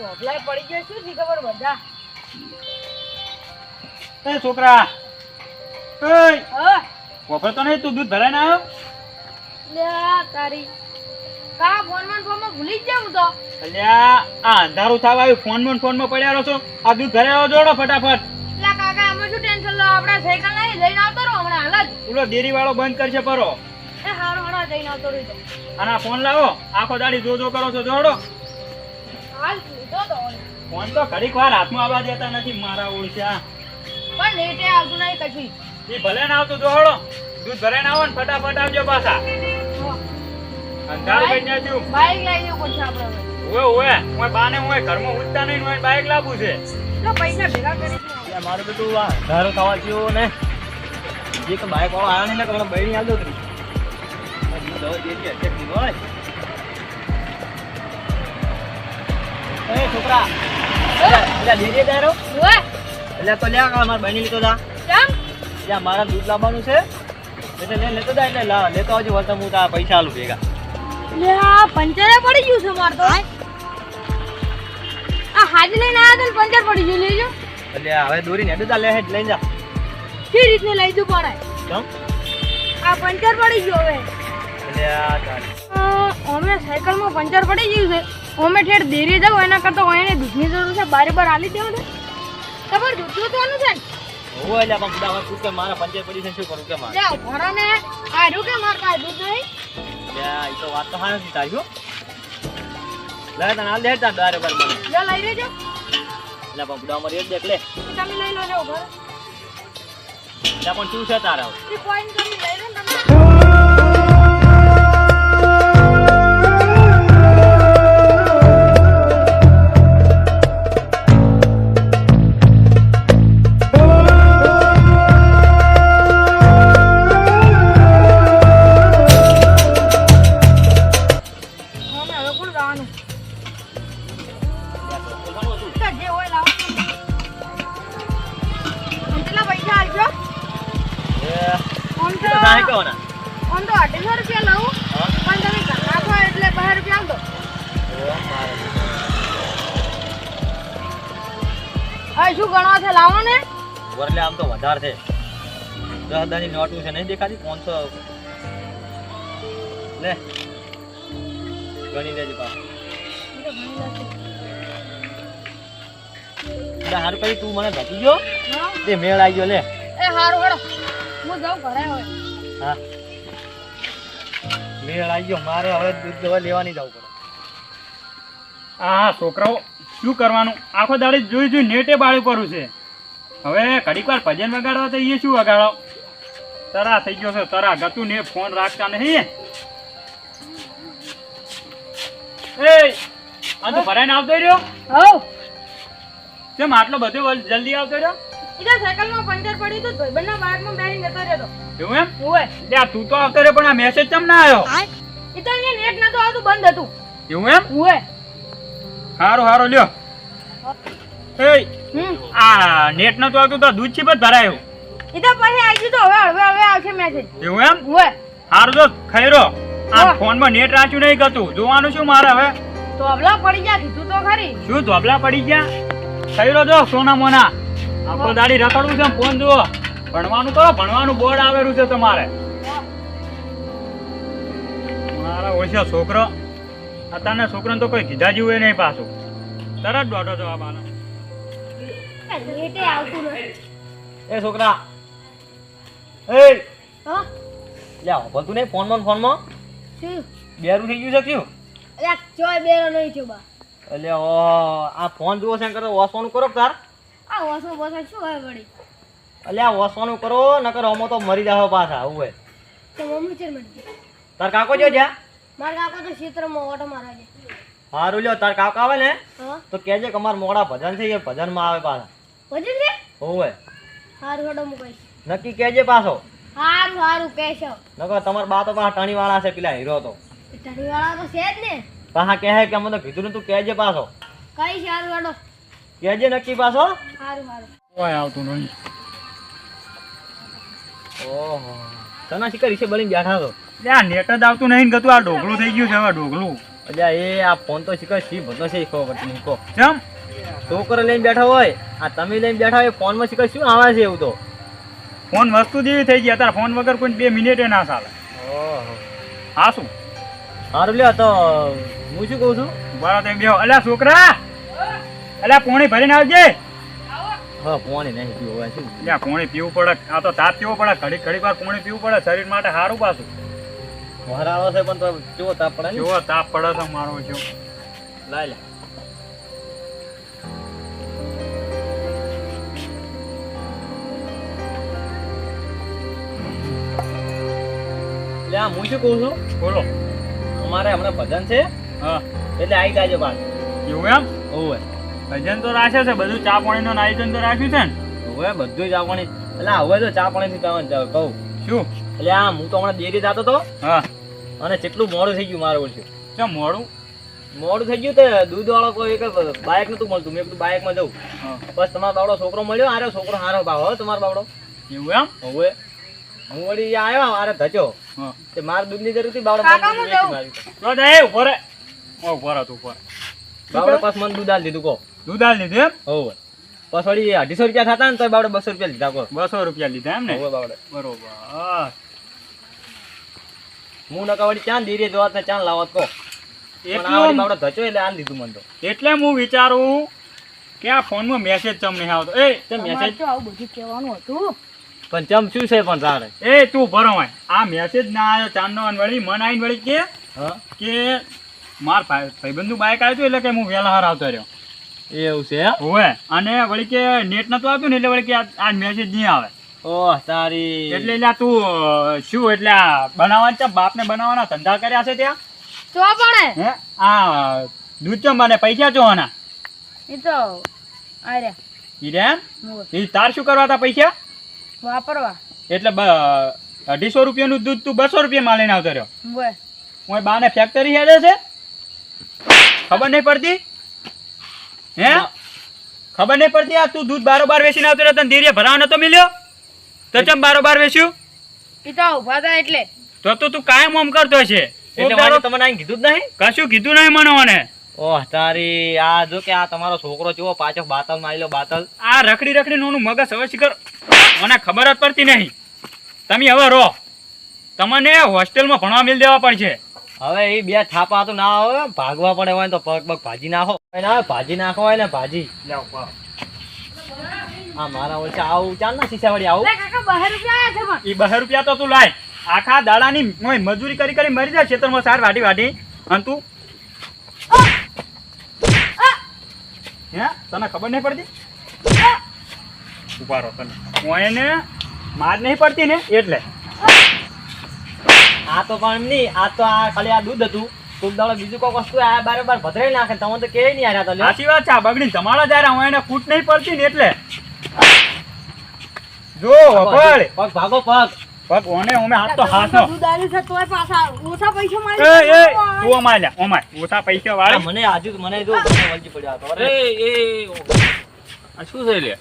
ટોપલાય પડી ગયો શું થી ખબર બધા? એ છોકરા. એય હા? તો નહીં તું દૂધ ભરાય આવ્યો? લે તારી. કા ફોનમાં ફોનમાં ભૂલી જ જાઉં તો. અલ્યા આ અંધારું થવા આવ્યું. ફોનમાં ફોનમાં પડ્યા રહો છો. આ દૂધ આવો જોડો ફટાફટ. લે કાકા આમાં શું ટેન્શન લો? આપણે સાયકલ નહીં લઈને આવતો રહો હમણાં હાલ જ. પૂરો દેરી વાળો બંધ કરશે પરો. એ હારો હારો જઈને આવતો રહી અને આ ફોન લાવો. આખો દાડી જો જો કરો છો જોડો. હાલ લીધો તો. ફોન તો ઘડીક વાર હાથમાં આવવા દેતા નથી મારા ઓળખ્યા. પણ લેટે આવતું નહીં કશું એ ભલે ના આવતું જોડો દૂધ ભરાઈને આવો ને ફટાફટ આવજો પાછા. અંધાર કઈ ના બાઈક લઈ જવું પડશે આપણે ઓએ ઓએ ઓય બાને હું ઘરમાં ઉઠતા નહીં હું બાઈક લાવું છે. લો પૈસા ભેગા કરી મારું બધું આ ધારો થવા થયો ને. જે બાઈક વાળો આવ્યો નહીં ને તો બહેરી આવતો હતી. દવા જે છે એ છોકરા. એટલે દેજે તારો એટલે તો લ્યા કાં મારા બહેની લીધો તા કેમ? ત્યાં મારા દૂધ લાવવાનું છે. એટલે લે લેતો તા એટલે લા લેતો આવજો વળતા હું તારા પૈસા આલું ભેગા. લે આ પંચરે પડી ગયું છે માર તો. આ હાજી લઈને આવ્યા તો પંચર પડી ગયું લેજો એટલે હવે દોરીને હેડું તા લે હેડ લઈ જા. કે રીતને લઈ જવું પડે? કેમ? આ પંચર પડી ગયું હવે. એટલે આ અમે સાયકલમાં પંચર પડી ગયું છે. અમે ઠેર દેરી જાવ એના કરતા એને દૂધની જરૂર છે. બારે બાર આલી દેવું છે. તમારે દૂધ જોવાનું છે ને? હું એટલે પણ બધા પૂછ કે મારા પંચાયત પડી છે શું કરું કે મારે? જા ભરા ને આર્યું કે માર કાય દૂધ નહીં? એટલે ઈ તો વાત તો હા નથી તારી હો. લે તને આલ દે તાર દારે બાર મને. લે લઈ લેજો. એટલે પણ બધા અમારી દેખ લે. તમે લઈ લો જો ઘર. એટલે પણ શું છે તારા? કોઈ ને લઈ આમ તો સાહે કહોના તો અઢીસો રૂપિયા લઉં. પણ તમે ઘર નાખો એટલે બાર રૂપિયા દો હવે શું ગણવા છે? લાવો ને. વરલે આમ તો વધારે છે. દસ હજારની નોટ છે નહીં દેખાતી? પાંચસો. લે. ગણી લેજો પા એટલે હારું કરી તું મને ઘટી ગયો તે મેળ આવી ગયો લે. એ હારું હેડો હું જાઉં ઘરે હવે. હા. મેળ આવી ગયો. મારે હવે દૂધ દવા લેવા જવું પડે. હા છોકરાઓ શું કરવાનું? આખો દાડી જોઈ જોઈ નેટે બાળી પડું છે. હવે ઘડીક વાર ભજન વગાડવા તો એ શું વગાડો તરા થઈ ગયો છે તરા. ગતું ને ફોન રાખતા નહીં. એ આ તો ભરાઈને આવતો રહ્યો? હવ કેમ આટલો બધો જલ્દી આવતો રહ્યો? ઈધર સાયકલમાં પંચર પડ્યું હતું ભાઈબંધના બાગમાં બેસીને જતો રહેતો. એવું એમ? ઓય. લે આ તું તો આવતો રે પણ આ મેસેજ કેમ ના આવ્યો તો અહીંયા નેટ નતો આવતું બંધ હતું. એવું એમ? ઓય. હારો હારો લ્યો. એ આ નેટ નતું આવતું તો દૂધ છીપ જ ભરાયું. એ પછી આવી ગયું તો હવે હવે હવે આવશે મેસેજ એવું એમ? ઓય. હારું તો ખૈરો આ. ફોનમાં નેટ રાખ્યું નહીં ગતું. જોવાનું શું મારે હવે? તો અબલા પડી ગયા કીધું તો ખરી. શું ધોબલા પડી ગયા? ખૈરો જો સોના મોના આખો દાડી રખડવું છે ફોન જુઓ. ભણવાનું કરો ભણવાનું બોર્ડ આવેલું છે તમારે. મારા ઓછા છોકરો. અત્યારના છોકરાને તો કોઈ કીધા જેવું નહીં પાછું. તરત દોઢો જવાબ આનો એ છોકરા. એ. લ્યા ભલતું નહીં ફોનમાં ફોનમાં? બેરું થઈ ગયું છે કયું? અલ્યા ચોય બેરો નહીં છે બા. ઓ આ ફોન જુઓ છે કરતો વસવાનું કરો તાર. આ વસો વસો શું હોય વળી? આ વસવાનું કરો નકર અમો તો મરી જાવ પાછા આવું હોય. તો મમ્મી ચેર મળી તાર કાકો જો જા માર કાકો તો ક્ષેત્રમાં ઓટો મારા છે હારું લ્યો તાર કાકો આવે ને તો કેજે કે અમાર મોડા ભજન છે એ ભજનમાં આવે પાછા. ભજન છે? હોવે. હારું હેડો મુકાઈ નક્કી કેજે પાછો. હારું હારું કેશો નકર તમાર બા તો પાછા ટાણી વાળા છે પેલા હીરો તો. ધણીવાળા તો છે જ ને. પાછા કહે કે અમે તો કીધું ને તું કેજે પાછો. કઈ છે હારું હેડો. કહેજે નક્કી પાછો? હારું હારું. કોઈ આવતું નહીં. ઓહો. તને શીખર વિશે બની બેઠા તો ત્યાં આ નેટ જ આવતું નહીં ને ગતું આ ઢોકળું થઈ ગયું છે હવે ઢોકળું અલ્યા એ આ ફોન તો શીખો શી ભતો છે ખો પડતી નહીં કહો. ચમ છોકરો લઈને બેઠો હોય આ તમે લઈને બેઠા હોય ફોનમાં શીખો શું આવે છે એવું તો? ફોન વસ્તુ જેવી થઈ ગઈ અત્યારે ફોન વગર કોઈ બે મિનિટે ના ચાલે. ઓહો. હા શું? સારું લ્યો તો હું શું કહું છું? બરાબર બે બેહો. અલ્યા છોકરા! અલ્યા પોણી ભરીને આવજે. હા પોણી નહીં પીવું હોય શું? પોણી પીવું પડે. આ તો તાપ પીવો પડે. ઘડી ઘડી વાર પોણી પીવું પડે. શરીર માટે સારું પાછું. આવે છે પણ તો કેવો તાપ પડે કેવો તાપ પડે તો મારો જો. લાય લે. લે આ હું શું કહું છું? બોલો. અમારે હમણાં ભજન છે હા. એટલે આવી જાજો બાર એવું એમ? ઓવે ભજન તો રાખે છે બધું ચા પાણીનું આયોજન તો રાખ્યું છે ને? હવે બધું ચા પાણી એટલે હવે તો ચા પાણી થી કહું. શું? એટલે આ હું તો હમણાં ડેરી જતો હતો હા. અને કેટલું મોડું થઈ ગયું મારું ઓળખ્યું ચમ મોડું? મોડું થઈ ગયું તે દૂધ વાળો કોઈ એક બાઇક નતું મળતું મેં કીધું બાઇકમાં જવું બસ તમારો બાવડો છોકરો મળ્યો આરે છોકરો હારો ભાવ હો તમારો બાવડો. એવું એમ? હવે હું વળી આવ્યો આરે ધચો હા. તે મારે દૂધની જરૂર હતી બાવડો. તો જાય ઊભો રે. ઊભો રહે તું ઊભો બાવડો પાસ મને દૂધ આલ દીધું કહો. દૂધ આલ લીધું એમ? હોવે. બસ વળી અઢીસો રૂપિયા થતા ને તો બાવડે બસો રૂપિયા લીધા કો બસો રૂપિયા લીધા એમ ને? બાવડે. બરોબર. હું નકા વળી ચાંદ ધીરે જોવાત ને ચાંદ લાવત કો એટલું બાવડો ધચો એટલે આલી દીધું મને તો. એટલે હું વિચારું કે આ ફોનમાં મેસેજ ચમ નહીં આવતો. એ તે મેસેજ તો આવું બધું કહેવાનું હતું. પણ ચમ શું છે પણ તારે? એ તું ભરો આ મેસેજ ના આવ્યો ચાંદનો વળી મન આવીને વળી કે કે માર ભાઈ ભાઈબંધનું બાઇક આવ્યું એટલે કે હું વહેલા હાર આવતો રહ્યો. એવું છે હે? હોવે અને વળી કે નેટ નતું આપ્યું ને એટલે વળી કે આ- મેસેજ નહીં આવે. ઓહ તારી. એટલે એટલે તું શું એટલે આ બનાવવાના છે? બાપને બનાવવાના ધંધા કર્યા છે ત્યાં? તો પણ. હે? આ દૂધ ચમ બને પૈસા ચો આના. એ તો અરે ઈ રે એમ? હોવે. ઈ તાર શું કરવા હતા પૈસા? વાપરવા. એટલે બ- અઢીસો રૂપિયાનું દૂધ તું બસો રૂપિયામાં લઈને આવતો રહ્યો. હોય હું બાને ફેક્ટરી હેડે છે? ખબર નહીં પડતી? હે? ખબર નહીં પડતી આ તું દૂધ બારોબાર વેચીને આવતો રહ્યો તને ધીરે ભરાવ નતો મળ્યો તો ચમ બારોબાર વેચ્યું? પિતા ઊભા હતા એટલે. તો તો તું કાયમ ઓમ કરતો છે એટલે મારે તમને અહીં કીધું જ નહીં? કશું કીધું નહીં મને મને ઓહ તારી આ જો કે આ તમારો છોકરો જુઓ પાછો બાતલ મારી લો બાતલ. આ રખડી રખડી નોનું મગજ હવે શીખર મને ખબર જ પડતી નહીં. તમે હવે રહો. તમને હોસ્ટેલમાં ભણવા મિલ દેવા પડશે. હવે એ બે થાપા તો ના આવે ભાગવા પડે હોય ને તો પગ પગ ભાજી નાખો. હોય ના ભાજી નાખો હોય ને ભાજી. હા મારા ઓછા આવું ચાલ ના શીશાવાડી આવું. એ કાકા બહાર રૂપિયા આવ્યા છે પણ. ઈ બહાર રૂપિયા તો તું લાય. આખા દાડાની મોય મજૂરી કરી કરી મરી જાય ખેતરમાં સાર વાટી વાટી અને તું? હે? તને ખબર નહીં પડતી? ઊભા રહો તને. હું એને માર નહીં પડતી ને એટલે. આ તો પણ નહીં આ તો આ ખાલી આ દૂધ હતું. કોક દાડો બીજું કોઈક વસ્તુ આ બારે ભદ્રાઈ નાખે તમને તો કે નહીં આર્યા તો સાચી વાત છે આ બગડી તમારા જ્યારે હું એને કૂટ નહીં પડતી ને એટલે. જો વખોડ પગ. ભાગો પગ પગ. ઓને ઓમે હાથ તો હાથો દૂધ આવ્યું છે તોય પાછા ઓછા પૈસા એ મારી એ તું અમાય લે અમાય ઓછા પૈસા આ મને આજુ મને જો મને વળગી તો. અરે. આ શું છે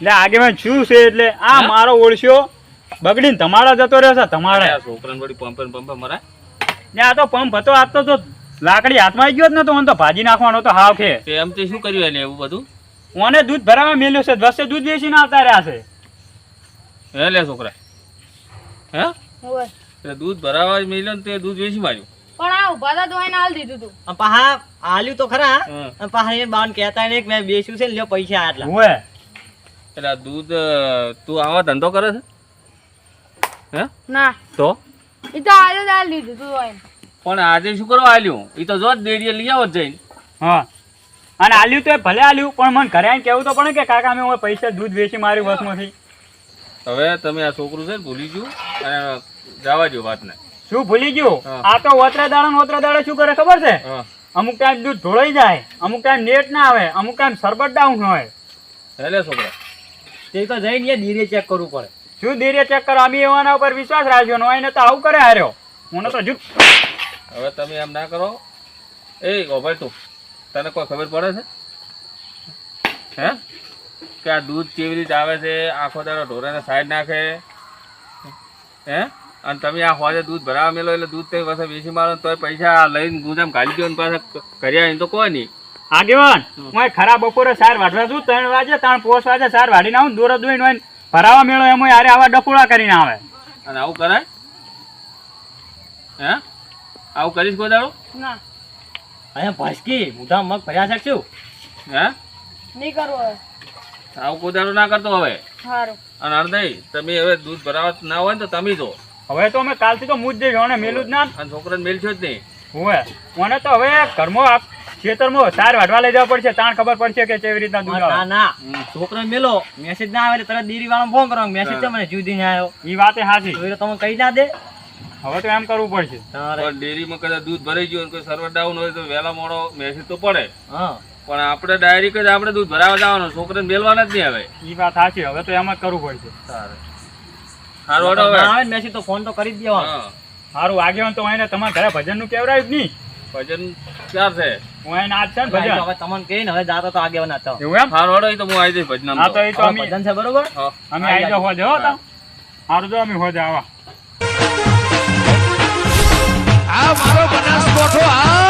લે આગેવાન શું છે એટલે? આ મારો ઓળશ્યો બગડીને તમારા જતો રહ્યો છે તમારા. છોકરાને વળી પંપ ને પંપે મરાય ને આ તો પંપ હતો આ તો લાકડી હાથમાં આવી ગયો જ નતો તો ભાજી નાખવાનો તો હાવ છે તે એમ તે શું કર્યું એને એવું બધું? ઓને દૂધ ભરાવા મેલ્યું છે દસે દૂધ વેચીને આવતા રહ્યા છે. હે લે છોકરા. હે? દૂધ ભરાવા જ મેલ્યો ને તે દૂધ વેચી માર્યું. પણ આ ઊભા હતા તો એને હાલ દીધું તું. પાહા આલ્યું તો ખરા. અને પાહા એ બાન કહેતા નહીં કે મેં બેસ્યું છે ને લ્યો પૈસા આટલા. હોય. એટલે દૂધ તું આવા ધંધો કરે છે? હે? ના. તો? એ તો આજે જ હાલ દીધું તું એને પણ આજે શું કરવા આલ્યું? એ તો જો જ ડેરીએ લઈ આવો જઈને. હા. અને આલ્યું તો એ ભલે આલ્યું પણ મને ઘરે આવીને કહેવું તો પડે કે કાકા મેં હવે પૈસા દૂધ વેચી માર્યું બસમાંથી હવે તમે આ છોકરું છે ને ભૂલી ગયું અને જવા દો વાતને. શું ભૂલી ગયું? આ તો ઓતરા દાડા ને ઓતરા દાડા શું કરે ખબર છે? અમુક ટાઈમ દૂધ ઢોળાઈ જાય અમુક ટાઈમ નેટ ના આવે અમુક ટાઈમ સરબત ડાઉન હોય. હે છોકરા. તે તો જઈને એ ચેક કરવું પડે. શું ધીરે ચેક કરો. અમે એવાના ઉપર વિશ્વાસ રાખ્યો નો એને તો આવું કરે હાર્યો. મને તો જુ હવે તમે એમ ના કરો. એ ભાઈ તું તને કોઈ ખબર પડે છે? હે? કે આ દૂધ કેવી રીતે આવે છે? આખો દાડો ઢોરાને સાઈડ નાખે. હે? અને તમે આ હોજે દૂધ ભરાવા મેલો એટલે દૂધ તમે પાસે વેચી મારો તોય પૈસા લઈને ગુજામ કાઢી દો ને પાછા કર્યા એમ તો કોઈ નહીં. આગેવાન હું ખરા બપોરે સાર વાઢવા છું ત્રણ વાગે ત્રણ પોસ વાગે સાર વાઢીને આવું દોરો દોઈને હોય ને ભરાવા મેળો એમાં યારે આવા ડકોળા કરીને આવે. અને આવું કરાય? હે? આવું કરીશ ગોદાળો? ના. અહીંયા ભસકી મુઠા મગ ભર્યા શકશું હે? નહીં કરવું હવે. આવું ગોદાળો ના કરતો હવે? સારું અને અર્ધઈ તમે હવે દૂધ ભરાવા ના હોય ને તો તમે જો. હવે તો અમે કાલથી તો મુજ જઈશું અને મેલું જ ના. અને છોકરાને મેલશો જ નહીં. હોય મને તો હવે ઘરમાં આ ખેતરમાં ચાર વાઢવા લઈ જવા પડશે તાણ ખબર પડશે કે કેવી રીતના દૂધ ના ના. છોકરો મેલો મેસેજ ના આવે તરત ડેરી વાળાને ફોન કરવાનો મેસેજ છે મને જુદી ના આવ્યો. એ વાતે સાચી તો તમે કહી ના દે. હવે તો એમ કરવું પડશે. પણ ડેરીમાં કદાચ દૂધ ભરાઈ ગયું કોઈ સર્વર ડાઉન હોય તો વહેલા મોડો મેસેજ તો પડે. હા. પણ આપણે ડાયરેક્ટ જ આપણે દૂધ ભરાવા જવાનું છોકરાને મેલવાના જ નહીં હવે. એ વાત સાચી હવે તો એમ જ કરવું પડશે. સારું હડો હવે. આવે મેસેજ તો ફોન તો કરી જ દેવાનો. હા. સારું આગેવાન તો એને તમારા ઘરે ભજનનું કેવડાવ્યું જ નહીં? ભજન ક્યાં છે. હું છે ને ભાઈ, તો ભજન. હવે તમને કહે ને હવે જાતો તો આગેવાન હતા એવું એમ? સારું હડો તો હું આવી જઈશ ભજનામાં હા તો તો. એ તો અમે ભજન છે બરોબર? અમે આવી જાવ હોજે હો તો સારું જો અમે હોજે આવા. આ મારો બનાસકોઠો આ